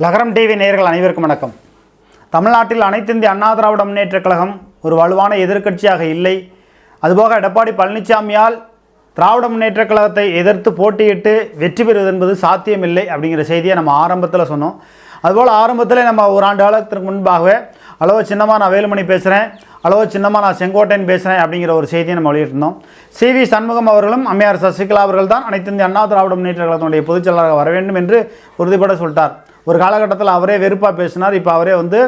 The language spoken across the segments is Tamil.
லகரம் டிவி நேயர்கள் அனைவருக்கும் வணக்கம். தமிழ்நாட்டில் அனைத்திந்திய அண்ணா திராவிட முன்னேற்றக் கழகம் ஒரு வலுவான எதிர்க்கட்சியாக இல்லை. அதுபோக எடப்பாடி பழனிசாமியால் திராவிட முன்னேற்றக் கழகத்தை எதிர்த்து போட்டியிட்டு வெற்றி பெறுவது என்பது சாத்தியமில்லை அப்படிங்கிற செய்தியை நம்ம ஆரம்பத்தில் சொன்னோம். அதுபோல் ஆரம்பத்தில் நம்ம ஒரு ஆண்டு காலத்திற்கு முன்பாகவே அளவு சின்னமாக நான் வேலுமணி பேசுகிறேன் அளவு சின்னமாக நான் செங்கோட்டையன் பேசுகிறேன் அப்படிங்கிற ஒரு செய்தியை நம்ம வெளியிட்டிருந்தோம். சி. வி. சண்முகம் அவர்களும் அம்மையார் சசிகலா அவர்கள் தான் அனைத்து இந்திய அண்ணா திராவிட முன்னேற்ற கழகத்தினுடைய பொதுச் செயலாளராக வர வேண்டும் என்று உறுதிபட சொல்லிட்டார். ஒரு காலகட்டத்தில் அவரே வெறுப்பாக பேசினார். இப்போ அவரே வந்து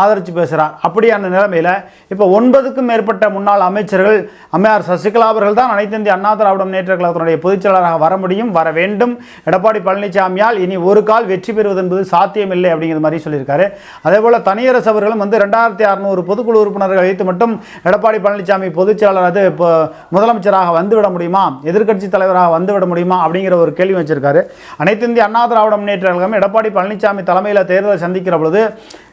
ஆதரித்து பேசுகிறார் அப்படியான நிலைமையில் இப்போ ஒன்பதுக்கும் மேற்பட்ட முன்னாள் அமைச்சர்கள் அம்மையார் சசிகலா அவர்கள் தான் அனைத்து இந்திய அண்ணா திராவிட முன்னேற்ற கழகத்தினுடைய பொதுச்செயலாளராக வர முடியும் வர வேண்டும். எடப்பாடி பழனிசாமியால் இனி ஒரு கால் வெற்றி பெறுவது என்பது சாத்தியமில்லை அப்படிங்கிற மாதிரி சொல்லியிருக்காரு. அதே போல் தனியரசு அவர்களும் வந்து ரெண்டாயிரத்தி அறநூறு பொதுக்குழு உறுப்பினர்கள் வைத்து மட்டும் எடப்பாடி பழனிசாமி பொதுச்செயலாளர் அது இப்போ முதலமைச்சராக வந்துவிட முடியுமா? எதிர்க்கட்சி தலைவராக வந்துவிட முடியுமா? அப்படிங்கிற ஒரு கேள்வி வச்சிருக்காரு. அனைத்து இந்திய அண்ணா திராவிட முன்னேற்ற கழகம் எடப்பாடி பழனிசாமி தலைமையில் தேர்தலை சந்திக்கிற பொழுது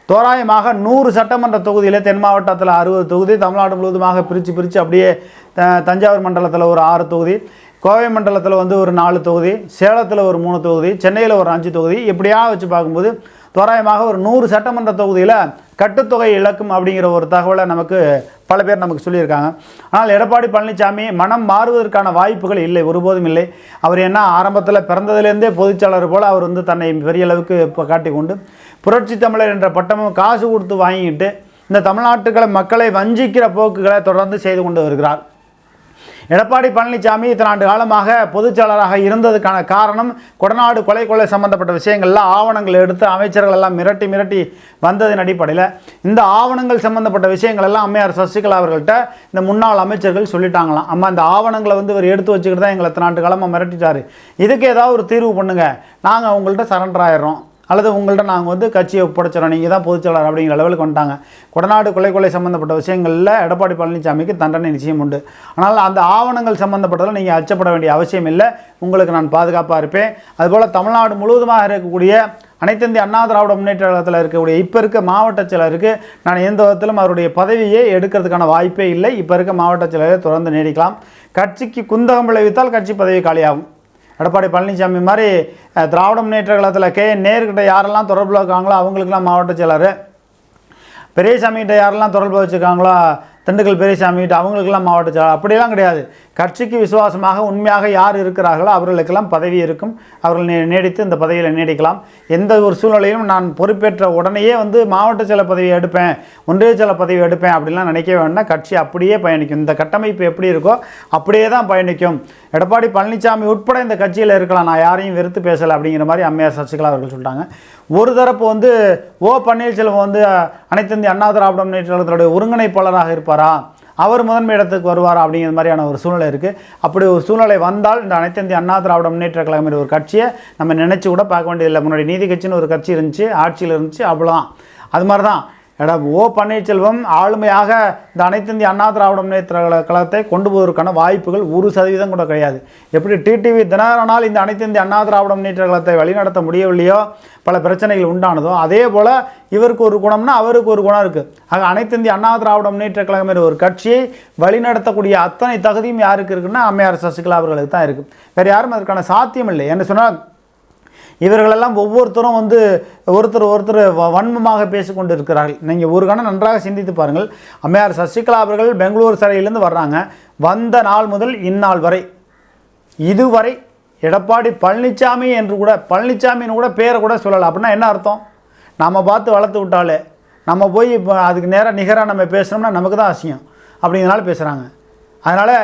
தோராயமாக நூறு சட்டமன்ற தொகுதியில் தென் மாவட்டத்தில் அறுபது தொகுதி தமிழ்நாடு முழுவதுமாக பிரித்து பிரித்து அப்படியே த- தஞ்சாவூர் மண்டலத்தில் ஒரு ஆறு தொகுதி கோவை மண்டலத்தில் வந்து ஒரு நாலு தொகுதி சேலத்தில் ஒரு மூணு தொகுதி சென்னையில் ஒரு அஞ்சு தொகுதி. இப்படியாக வச்சு பார்க்கும்போது தோராயமாக ஒரு நூறு சட்டமன்ற தொகுதியில் கட்டுத்தொகை இழக்கும் அப்படிங்கிற ஒரு தகவலை நமக்கு பல பேர் நமக்கு சொல்லியிருக்காங்க. ஆனால் எடப்பாடி பழனிசாமி மனம் மாறுவதற்கான வாய்ப்புகள் இல்லை ஒருபோதும் இல்லை. அவர் என்ன ஆரம்பத்தில் பிறந்ததிலேருந்தே பொதுச்செயலாளர் போல் அவர் வந்து தன்னை பெரிய அளவுக்கு இப்போ காட்டிக்கொண்டு புரட்சி தமிழர் என்ற பட்டமும் காசு கொடுத்து வாங்கிட்டு இந்த தமிழ்நாட்டுக்களை மக்களை வஞ்சிக்கிற போக்குகளை தொடர்ந்து செய்து கொண்டு வருகிறார். எடப்பாடி பழனிசாமி இத்தனை ஆண்டு காலமாக பொதுச்செயலராக இருந்ததுக்கான காரணம் கொடநாடு கொலை கொலை சம்பந்தப்பட்ட விஷயங்களில் ஆவணங்கள் எடுத்து அமைச்சர்கள் எல்லாம் மிரட்டி மிரட்டி வந்ததின் அடிப்படையில் இந்த ஆவணங்கள் சம்பந்தப்பட்ட விஷயங்கள் எல்லாம் அம்மையார் சசிகலா அவர்கள்ட்ட இந்த முன்னாள் அமைச்சர்கள் சொல்லிட்டாங்களாம். அம்மா இந்த ஆவணங்களை வந்து இவர் எடுத்து வச்சுக்கிட்டு தான் எங்களை இத்தனை ஆண்டு காலமாக மிரட்டிட்டாரு. இதுக்கு ஏதாவது ஒரு தீர்வு பண்ணுங்க. நாங்கள் அவங்கள்ட்ட சரண்டர் ஆயிடுறோம். அல்லது உங்கள்கிட்ட நாங்கள் வந்து கட்சியை ஒப்படைச்சிடறோம். நீங்கள் தான் பொதுச்செயலாளர் அப்படிங்கிற லெவலுக்கு வந்துட்டாங்க. கொடநாடு கொலை கொலை சம்மந்தப்பட்ட விஷயங்களில் எடப்பாடி பழனிசாமிக்கு தண்டனை நிச்சயம் உண்டு. ஆனால் அந்த ஆவணங்கள் சம்மந்தப்பட்டதில் நீங்கள் அச்சப்பட வேண்டிய அவசியம் இல்லை. உங்களுக்கு நான் பாதுகாப்பாக இருப்பேன். அதுபோல் தமிழ்நாடு முழுவதுமாக இருக்கக்கூடிய அனைத்திந்திய அண்ணா திராவிட முன்னேற்ற கழகத்தில் இருக்கக்கூடிய இப்போ இருக்க மாவட்ட செயலருக்கு நான் எந்த விதத்திலும் அவருடைய பதவியை எடுக்கிறதுக்கான வாய்ப்பே இல்லை. இப்போ இருக்க மாவட்ட செயலரை தொடர்ந்து நீடிக்கலாம். கட்சிக்கு குந்தகம் விளைவித்தால் கட்சி பதவி காலியாகும். எடப்பாடி பழனிசாமி மாதிரி திராவிட முன்னேற்ற கழகத்தில் கே நேர்கிட்ட யாரெல்லாம் தொடர்பில் இருக்காங்களோ அவங்களுக்கெல்லாம் மாவட்ட செயலர் பெரியசாமிகிட்ட யாரெல்லாம் தொடர்பு வச்சுருக்காங்களோ திண்டுக்கல் பெரியசாமிகிட்ட அவங்களுக்கெல்லாம் மாவட்ட செயலர் அப்படியெல்லாம் கிடையாது. கட்சிக்கு விசுவாசமாக உண்மையாக யார் இருக்கிறார்களோ அவர்களுக்கெல்லாம் பதவி இருக்கும். அவர்கள் நீடித்து இந்த பதவியில் நீடிக்கலாம். எந்த ஒரு சூழ்நிலையிலும் நான் பொறுப்பேற்ற உடனேயே வந்து மாவட்ட சில பதவி எடுப்பேன் ஒன்றிய சில பதவி எடுப்பேன் அப்படிலாம் நினைக்க வேண்டாம். கட்சி அப்படியே பயணிக்கும். இந்த கட்டமைப்பு எப்படி இருக்கோ அப்படியே தான் பயணிக்கும். எடப்பாடி பழனிசாமி உட்பட இந்த கட்சியில் இருக்கலாம். நான் யாரையும் வெறுத்து பேசலை அப்படிங்கிற மாதிரி அம்மையார் சசிகலா அவர்கள் சொல்லிட்டாங்க. ஒரு தரப்பு வந்து ஓ பன்னீர்செல்வம் வந்து அனைத்து இந்திய அண்ணா திராவிட முன்னேற்ற ஒருங்கிணைப்பாளராக இருப்பாரா? அவர் முதன்மை இடத்துக்கு வருவாரா அப்படிங்கிற மாதிரியான ஒரு சூழ்நிலை இருக்குது அப்படி ஒரு சூழ்நிலை வந்தால் இந்த அனைத்து இந்திய அண்ணா திராவிட முன்னேற்ற கழகம் ஒரு கட்சியை நம்ம நினச்சி கூட பார்க்க வேண்டியதில்லை. முன்னாடி நீதி கட்சின்னு ஒரு கட்சி இருந்துச்சு ஆட்சியில் இருந்துச்சு அவ்வளோதான் அது மாதிரி தான் எடா ஓ பன்னீர்செல்வம் ஆளுமையாக இந்த அனைத்து இந்திய அண்ணா திராவிட முன்னேற்ற கழகத்தை கொண்டு போவதற்கான வாய்ப்புகள் ஒரு சதவீதம் கூட கிடையாது. எப்படி டிடிவி தினகரனால் இந்த அனைத்து இந்திய அண்ணா திராவிட முன்னேற்ற கழகத்தை வழிநடத்த முடியவில்லையோ பல பிரச்சனைகள் உண்டானதோ அதே போல் இவருக்கு ஒரு குணம்னா அவருக்கு ஒரு குணம் இருக்குது ஆக அனைத்து இந்திய அண்ணா திராவிட முன்னேற்ற கழகம் என்ற ஒரு கட்சியை வழிநடத்தக்கூடிய அத்தனை தகுதியும் யாருக்கு இருக்குன்னா அம்மையார் சசிகலா அவர்களுக்கு தான் இருக்குது வேறு யாரும் அதற்கான சாத்தியம் இல்லை. என்ன சொன்னால் இவர்களெல்லாம் ஒவ்வொருத்தரும் வந்து ஒருத்தர் ஒருத்தர் வ- வன்மமாக பேசிக்கொண்டு இருக்கிறார்கள் நீங்கள் ஒரு கணம் நன்றாக சிந்தித்து பாருங்கள். அம்மையார் சசிகலா அவர்கள் பெங்களூர் சிறையிலேருந்து வர்றாங்க. வந்த நாள் முதல் இந்நாள் வரை. இதுவரை எடப்பாடி பழனிசாமி என்று கூட பழனிசாமின்னு கூட பேரை கூட சொல்லலாம் அப்படின்னா என்ன அர்த்தம்? நம்ம பார்த்து வளர்த்து விட்டாலே நம்ம போய் இப்போ அதுக்கு நேராக நிகராக நம்ம பேசுனோம்னா நமக்கு தான் அசியம் அப்படிங்கிறனால பேசுகிறாங்க அதனால்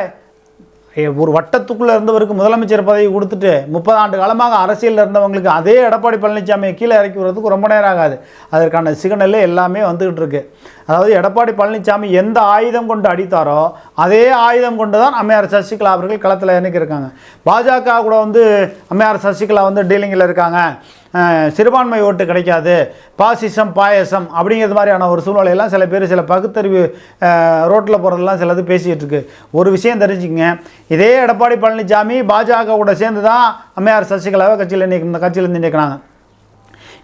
ஒரு வட்டத்துக்குள்ளே இருந்தவருக்கு முதலமைச்சர் பதவி கொடுத்துட்டு முப்பது ஆண்டு காலமாக அரசியலில் இருந்தவங்களுக்கு அதே எடப்பாடி பழனிசாமியை கீழே இறக்கி விடுறதுக்கு ரொம்ப நேரம் ஆகாது. அதற்கான சிக்னல் எல்லாமே வந்துக்கிட்டு இருக்கு. அதாவது எடப்பாடி பழனிசாமி எந்த ஆயுதம் கொண்டு அடித்தாரோ அதே ஆயுதம் கொண்டு தான் அம்மையார் சசிகலா அவர்கள் களத்தில் இறங்கி இருக்காங்க பாஜக கூட வந்து அம்மையார் சசிகலா வந்து டீலிங்கில் இருக்காங்க. சிறுபான்மை ஓட்டு கிடைக்காது. பாசிசம் பாயசம் அப்படிங்கிறது மாதிரியான ஒரு சூழ்நிலையெல்லாம் சில பேர் சில பகுத்தறிவு ரோட்டில் போகிறதெல்லாம் சிலது பேசிகிட்டு இருக்கு. ஒரு விஷயம் தெரிஞ்சுக்கங்க. இதே எடப்பாடி பழனிசாமி பாஜக கூட சேர்ந்து தான் அம்மையார் சசிகலாவை கட்சியில் நிற்க இந்த கட்சியிலேருந்து நிற்கிறாங்க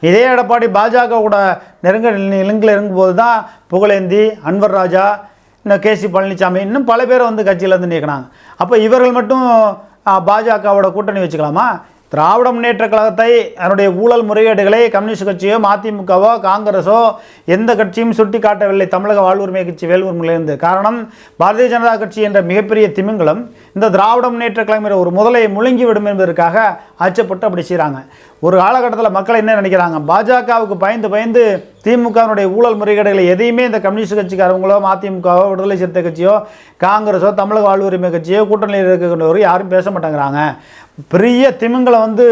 இதே எடப்பாடி பாஜக கூட நெருங்க லிங்கில் இருக்கும்போது தான் புகழேந்தி அன்வர் ராஜா இன்னும் கேசி பழனிசாமி இன்னும் பல பேர் வந்து கட்சியிலேருந்து நீக்கினாங்க அப்போ இவர்கள் மட்டும் பாஜகவோட கூட்டணி வச்சுக்கலாமா? திராவிட முன்னேற்ற கழகத்தை அதனுடைய ஊழல் முறைகேடுகளை கம்யூனிஸ்ட் கட்சியோ மதிமுகவோ காங்கிரஸோ எந்த கட்சியும் சுட்டி காட்டவில்லை தமிழக வாழ்வுரிமை கட்சி வேல்முருமிலிருந்து காரணம் பாரதிய ஜனதா கட்சி என்ற மிகப்பெரிய திமிங்கலம் இந்த திராவிட முன்னேற்ற கழகம் ஒரு முதலையை முழுங்கி விடும் என்பதற்காக அச்சப்பட்டு அப்படி செய்கிறாங்க ஒரு காலகட்டத்தில் மக்கள் என்ன நினைக்கிறாங்க? பாஜகவுக்கு பயந்து பயந்து திமுகவினுடைய ஊழல் முறைகேடுகளை எதையுமே இந்த கம்யூனிஸ்ட் கட்சிக்காரங்களோ மதிமுகவோ விடுதலை சிறுத்தை கட்சியோ காங்கிரஸோ தமிழக வாழ்வுரிமை கட்சியோ கூட்டணியில் இருக்கிறவங்க யாரும் பேச மாட்டேங்கிறாங்க. பெரிய திமிங்களை வந்து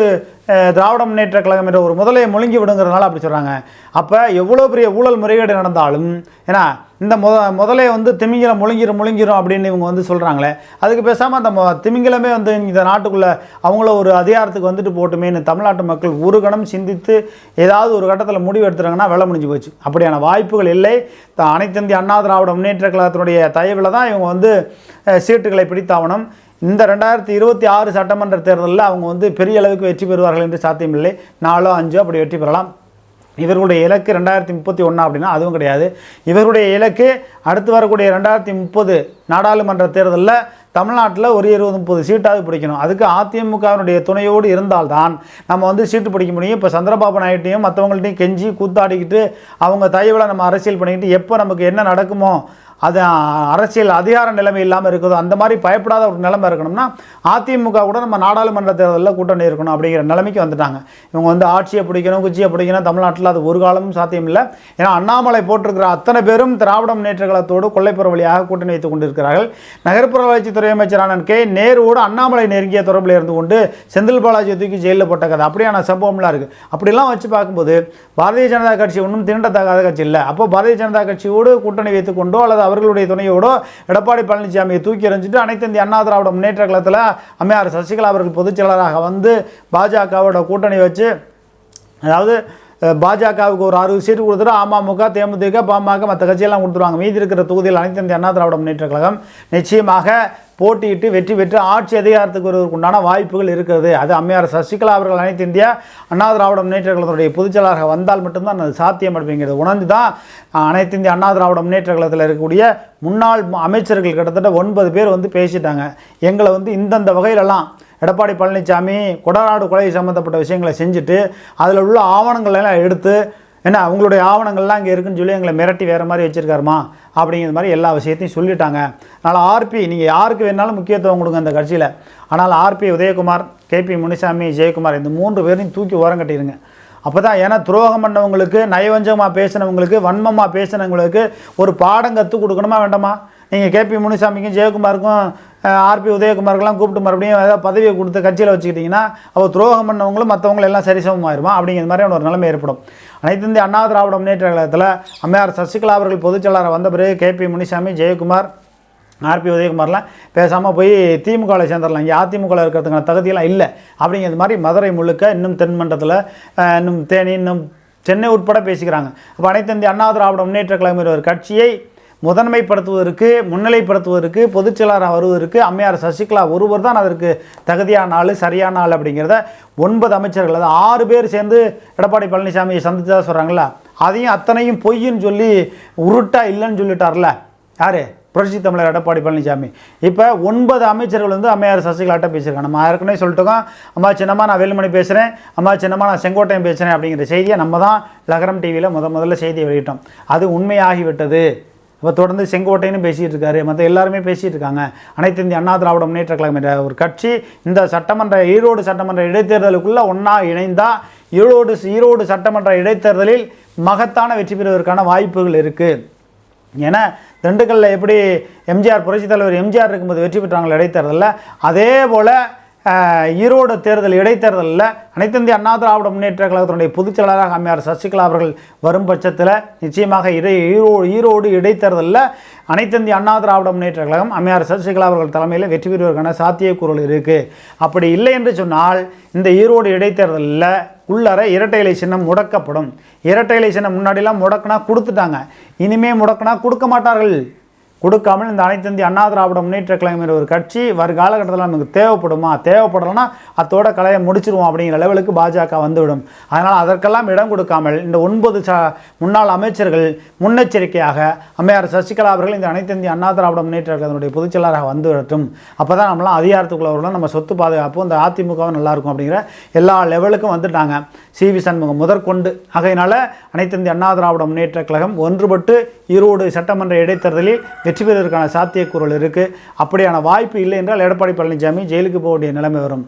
திராவிட முன்னேற்ற கழகம் என்ற ஒரு முதலையை முழுங்கி விடுங்கிறதுனால அப்படி சொல்கிறாங்க அப்போ எவ்வளோ பெரிய ஊழல் முறைகேடு நடந்தாலும் ஏன்னா இந்த முத முதலையை வந்து திமிங்கலம் முழுங்கிரும் முழுங்கிரும் அப்படின்னு இவங்க வந்து சொல்கிறாங்களே அதுக்கு பேசாமல் அந்த திமிங்கலமே வந்து இந்த நாட்டுக்குள்ளே அவங்கள ஒரு அதிகாரத்துக்கு வந்துட்டு போட்டுமேன்னு தமிழ்நாட்டு மக்கள் ஒரு கணம் சிந்தித்து ஏதாவது ஒரு கட்டத்தில் முடிவு எடுத்துறாங்கன்னா வெள்ள முடிஞ்சு போச்சு. அப்படியான வாய்ப்புகள் இல்லை. த- அனைத்து இந்திய அண்ணா திராவிட முன்னேற்ற கழகத்தினுடைய தயவில் தான் இவங்க வந்து சீட்டுகளை பிடித்தாவணும் இந்த ரெண்டாயிரத்தி இருபத்தி ஆறு சட்டமன்ற தேர்தலில் அவங்க வந்து பெரிய அளவுக்கு வெற்றி பெறுவார்கள் என்று சாத்தியமில்லை. நாலோ அஞ்சோ அப்படி வெற்றி பெறலாம். இவர்களுடைய இலக்கு ரெண்டாயிரத்தி முப்பத்தி ஒன்றா அப்படின்னா அதுவும் கிடையாது. இவருடைய இலக்கு அடுத்து வரக்கூடிய ரெண்டாயிரத்தி முப்பது நாடாளுமன்ற தேர்தலில் தமிழ்நாட்டில் ஒரு இருபது முப்பது சீட்டாவது பிடிக்கணும். அதுக்கு அதிமுகவினுடைய துணையோடு இருந்தால்தான் நம்ம வந்து சீட்டு பிடிக்க முடியும். இப்போ சந்திரபாபு நாயுட்டையும் மற்றவங்கள்ட்டையும் கெஞ்சி கூத்தாடிக்கிட்டு அவங்க தயவில் நம்ம அரசியல் பண்ணிக்கிட்டு எப்போ நமக்கு என்ன நடக்குமோ அது அரசியல் அதிகார நிலைமை இல்லாமல் இருக்குதோ. அந்த மாதிரி பயப்படாத ஒரு நிலைமை இருக்கணும்னா அதிமுக கூட நம்ம நாடாளுமன்ற தேர்தலில் கூட்டணி இருக்கணும் அப்படிங்கிற நிலைமைக்கு வந்துட்டாங்க. இவங்க வந்து ஆட்சியை பிடிக்கணும் குச்சியை பிடிக்கணும் தமிழ்நாட்டில் அது ஒரு காலமும் சாத்தியம் இல்லை ஏன்னா அண்ணாமலை போட்டிருக்கிற அத்தனை பேரும் திராவிட முன்னேற்ற கழகத்தோடு கொள்ளைப்புற வழியாக கூட்டணி வைத்துக் கொண்டிருக்கிறார்கள். நகர்ப்புற வளர்ச்சித்துறை அமைச்சரான கே. நேருவோடு அண்ணாமலை நெருங்கிய தொடர்பில் இருந்து கொண்டு செந்தில் பாலாஜி தூக்கி ஜெயிலில் போட்ட கதை. அப்படியான சம்பவம்லாம் இருக்குது அப்படிலாம் வச்சு பார்க்கும்போது பாரதிய ஜனதா கட்சி ஒன்றும் திரண்டத்தகாத கட்சி இல்லை. அப்போ பாரதிய ஜனதா கட்சியோடு கூட்டணி வைத்துக் கொண்டோ அல்லது அவர்களுடைய துணையோடோ எடப்பாடி பழனிசாமியை தூக்கி எறிஞ்சிட்டு அனைத்து இந்திய அண்ணா திராவிட முன்னேற்ற கழகத்தில் அம்மையார் சசிகலா அவர்கள் பொதுச்செயலாளராக வந்து பாஜகவோட கூட்டணி வச்சு அதாவது பாஜகவுக்கு ஒரு அறுபது சீட்டு கொடுத்துட்டு அமமுக தேமுதிக பாமக மற்ற கட்சியெல்லாம் கொடுத்துருவாங்க. மீதி இருக்கிற தொகுதியில் அனைத்து இந்திய அண்ணா திராவிட முன்னேற்ற கழகம் நிச்சயமாக போட்டியிட்டு வெற்றி பெற்று ஆட்சி அதிகாரத்துக்கு வருவதற்கு உண்டான வாய்ப்புகள் இருக்கிறது. அது அம்மையார் சசிகலா அவர்கள் அனைத்து இந்தியா அண்ணா திராவிட முன்னேற்ற கழகத்தினுடைய பொதுச்செயலாளராக வந்தால் மட்டும்தான் அது சாத்தியம் அப்படிங்கிறது. உணர்ந்து தான் அனைத்து இந்திய அண்ணா திராவிட முன்னேற்ற கழகத்தில் இருக்கக்கூடிய முன்னாள் அமைச்சர்கள் கிட்டத்தட்ட ஒன்பது பேர் வந்து பேசிட்டாங்க. எங்களை வந்து இந்தந்த வகையிலெல்லாம் எடப்பாடி பழனிசாமி கொடநாடு கொலை சம்மந்தப்பட்ட விஷயங்களை செஞ்சுட்டு அதில் உள்ள ஆவணங்கள் எல்லாம் எடுத்து என்ன அவங்களுடைய ஆவணங்கள்லாம் இங்கே இருக்குன்னு சொல்லி எங்களை மிரட்டி வேறு மாதிரி வச்சுருக்காருமா? அப்படிங்கிற மாதிரி எல்லா விஷயத்தையும் சொல்லிட்டாங்க. அதனால் ஆர்பி நீங்கள் யாருக்கு வேணாலும் முக்கியத்துவம் கொடுங்க அந்த கட்சியில். ஆனால் R P Udhayakumar K P Munisamy Jayakumar இந்த மூன்று பேரையும் தூக்கி ஓரம் கட்டிடுங்க அப்போ தான் ஏன்னா துரோகம் பண்ணவங்களுக்கு நயவஞ்சகமாக பேசினவங்களுக்கு வன்மமாக பேசினவங்களுக்கு ஒரு பாடம் கற்றுக் கொடுக்கணுமா வேண்டாமா? நீங்கள் கேபி முனிசாமிக்கும் ஜெயக்குமாருக்கும் ஆர்பி உதயகுமாருக்கெல்லாம் கூப்பிட்டு மறுபடியும் ஏதாவது பதவியை கொடுத்து கட்சியில் வச்சுக்கிட்டிங்கன்னா அவர் துரோகம் பண்ணவங்களும் மற்றவங்களும் எல்லாம் சரிசமமாயிருமா அப்படிங்கிற மாதிரியான ஒரு நிலைமை ஏற்படும். அனைத்து இந்திய அண்ணா திராவிட முன்னேற்ற கழகத்தில் அம்மையார் சசிகலா அவர்கள் பொதுச்செயலாளர் வந்த பிறகு K P Munisamy Jayakumar R P உதயகுமார்லாம் பேசாமல் போய் திமுகவில் சேர்ந்துடலாம். இங்கே அதிமுகவில் இருக்கிறதுக்கான தகுதியெல்லாம் இல்லை. அப்படிங்கிறது மாதிரி மதுரை முழுக்க இன்னும் தென்மண்டலத்தில் இன்னும் தேனி இன்னும் சென்னை உட்பட பேசிக்கிறாங்க. அப்போ அனைத்து இந்திய அண்ணா திராவிட முன்னேற்ற கழகம் ஒரு கட்சியை முதன்மைப்படுத்துவதற்கு முன்னிலைப்படுத்துவதற்கு பொதுச்செயலாளராக வருவதற்கு அம்மையார் சசிகலா ஒருவர் தான் அதற்கு தகுதியான ஆள் சரியான ஆள் அப்படிங்கிறத ஒன்பது அமைச்சர்கள் அதாவது ஆறு பேர் சேர்ந்து எடப்பாடி பழனிசாமியை சந்தித்ததாக சொல்கிறாங்களா அதையும் அத்தனையும் பொய்ன்னு சொல்லி உருட்டா இல்லைன்னு சொல்லிட்டார்ல. யார்? புரட்சி தமிழர் எடப்பாடி பழனிசாமி. இப்போ ஒன்பது அமைச்சர்கள் வந்து அம்மையார் சசிகலாட்ட பேசியிருக்காங்க. நம்ம ஏற்கனவே சொல்லிட்டோம் அம்மா சின்னம்மா நான் வேலுமணி பேசுகிறேன் அம்மா சின்னம்மா நான் செங்கோட்டையன் பேசுகிறேன் அப்படிங்கிற செய்தியை நம்ம தான் லகரம் டிவியில் முத முதல்ல செய்தியை வெளியிட்டோம். அது உண்மையாகிவிட்டது. இப்போ தொடர்ந்து செங்கோட்டைன்னு பேசிகிட்டு இருக்காரு. மற்ற எல்லாருமே பேசிகிட்டு இருக்காங்க. அனைத்து இந்திய அண்ணா திராவிட முன்னேற்ற கழகம் என்ற ஒரு கட்சி இந்த சட்டமன்ற ஈரோடு சட்டமன்ற இடைத்தேர்தலுக்குள்ளே ஒன்றா இணைந்தால் ஈரோடு ஈரோடு சட்டமன்ற இடைத்தேர்தலில் மகத்தான வெற்றி பெறுவதற்கான வாய்ப்புகள் இருக்குது ஏன்னா திண்டுக்கல்லில் எப்படி எம்ஜிஆர் புரட்சித் தலைவர் எம்ஜிஆர் இருக்கும்போது வெற்றி பெற்றாங்களோ இடைத்தேர்தலில் அதே போல் ஈரோடு தேர்தல் இடைத்தேர்தலில் அனைத்து இந்திய அண்ணா திராவிட முன்னேற்ற கழகத்தினுடைய பொதுச் செயலாளராக அம்மையார் சசிகலா அவர்கள் வரும் பட்சத்தில் நிச்சயமாக இடை ஈரோடு ஈரோடு இடைத்தேர்தலில் அனைத்து இந்திய அண்ணா திராவிட முன்னேற்ற கழகம் அம்மையார் சசிகலா அவர்கள் தலைமையில் வெற்றி பெறுவதற்கான சாத்தியக்கூறுகள் இருக்குது அப்படி இல்லை என்று சொன்னால் இந்த ஈரோடு இடைத்தேர்தலில் உள்ளார இரட்டை இலை சின்னம் முடக்கப்படும். இரட்டை இலை சின்னம் முன்னாடிலாம் முடக்கினா கொடுத்துட்டாங்க. இனிமே முடக்கினா கொடுக்க மாட்டார்கள். கொடுக்காமல் இந்த அனைத்து இந்திய அண்ணா திராவிட முன்னேற்ற கழகம் என்ற ஒரு கட்சி வருகாலகட்டத்தில் நமக்கு தேவைப்படுமா? தேவைப்படலைன்னா அத்தோட கலையை முடிச்சிருவோம் அப்படிங்கிற லெவலுக்கு பாஜக வந்துவிடும். அதனால் அதற்கெல்லாம் இடம் கொடுக்காமல் இந்த ஒன்பது ச முன்னாள் அமைச்சர்கள் முன்னெச்சரிக்கையாக அம்மையார் சசிகலா அவர்கள் இந்த அனைத்து இந்திய அண்ணா திராவிட முன்னேற்ற கழகத்தினுடைய பொதுச் செயலாளராக வந்து விடட்டும். அப்போ தான் நம்மளாம் அதிகாரத்துக்குள்ள வரணும் நம்ம சொத்து பாதுகாப்பு இந்த அதிமுகவும் நல்லா இருக்கும் அப்படிங்கிற எல்லா லெவலுக்கும் வந்துட்டாங்க. சி வி சண்முகம் முதற்கொண்டு. ஆகையினால அனைத்து இந்திய அண்ணா திராவிட முன்னேற்ற கழகம் ஒன்றுபட்டு ஈரோடு சட்டமன்ற இடைத்தேர்தலில் வெற்றி பெறுவதற்கான சாத்தியக்கூறல் இருக்குது அப்படியான வாய்ப்பு இல்லை என்றால் எடப்பாடி பழனிசாமி ஜெயிலுக்கு போக வேண்டிய நிலைமை வரும்.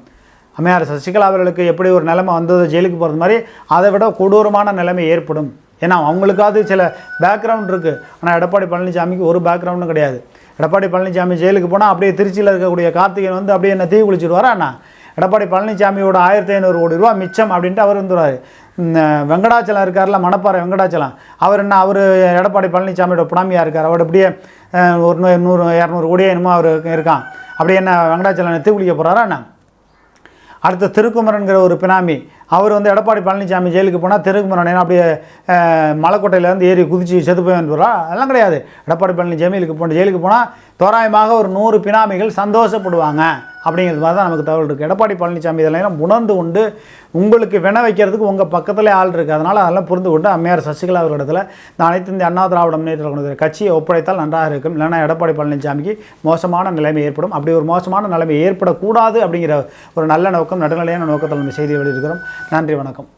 அம்மையார் சசிகலா அவர்களுக்கு எப்படி ஒரு நிலைமை வந்தது ஜெயிலுக்கு போகிறது மாதிரி அதை விட கொடூரமான நிலைமை ஏற்படும். ஏன்னா அவங்களுக்காவது சில பேக்ரவுண்ட் இருக்குது ஆனால் எடப்பாடி பழனிசாமிக்கு ஒரு பேக்ரவுண்டும் கிடையாது. எடப்பாடி பழனிசாமி ஜெயிலுக்கு போனால் அப்படியே திருச்சியில் இருக்கக்கூடிய கார்த்திகேயன் வந்து அப்படியே என்ன தீ குளிச்சுடுவாரா அண்ணா எடப்பாடி பழனிசாமியோட ஆயிரத்தி ஐநூறு கோடி ரூபா மிச்சம் அப்படின்ட்டு அவர் வந்துடுவார். வெங்கடாச்சலம் இருக்கார்ல மணப்பாறை வெங்கடாச்சலம். அவர் என்ன அவர் எடப்பாடி பழனிசாமியோட புடாமியாக இருக்கார். அவர் அப்படியே ஒரு நூறு இரநூறு கோடியே என்னமோ அவர் இருக்கான். அப்படியே என்ன வெங்கடாச்சலம் தீ குளிக்க போகிறாரா என்ன? அடுத்து திருக்குமரன்கிற ஒரு பினாமி அவர் வந்து எடப்பாடி பழனிசாமி ஜெயிலுக்கு போனால் தெருக்கு ஏன்னா அப்படியே மலைக்கோட்டையிலேருந்து ஏறி குதிச்சு செத்து போய் வந்துடுறா அதெல்லாம் கிடையாது. எடப்பாடி பழனி ஜெயிலுக்கு போன ஜெயிலுக்கு போனால் தோராயமாக ஒரு நூறு பினாமிகள் சந்தோஷப்படுவாங்க அப்படிங்கிறது மாதிரி தான் நமக்கு தகவல் இருக்குது எடப்பாடி பழனிசாமி இதெல்லாம் உணர்ந்து கொண்டு உங்களுக்கு வின வைக்கிறதுக்கு உங்கள் பக்கத்திலே ஆள் இருக்குது அதனால் அதெல்லாம் புரிந்து கொண்டு அம்மையார் சசிகலா அவர்களிடத்தில் இந்த அனைத்து இந்த அண்ணா திராவிட முன்னேற்ற கட்சியை ஒப்படைத்தால் நன்றாக இருக்கும். இல்லைனா எடப்பாடி பழனிசாமிக்கு மோசமான நிலைமை ஏற்படும். அப்படி ஒரு மோசமான நிலைமை ஏற்படக்கூடாது அப்படிங்கிற ஒரு நல்ல நோக்கம் நடுநிலையான நோக்கத்தில் நம்ம செய்தி வெளியிருக்கிறோம் நன்றி வணக்கம்.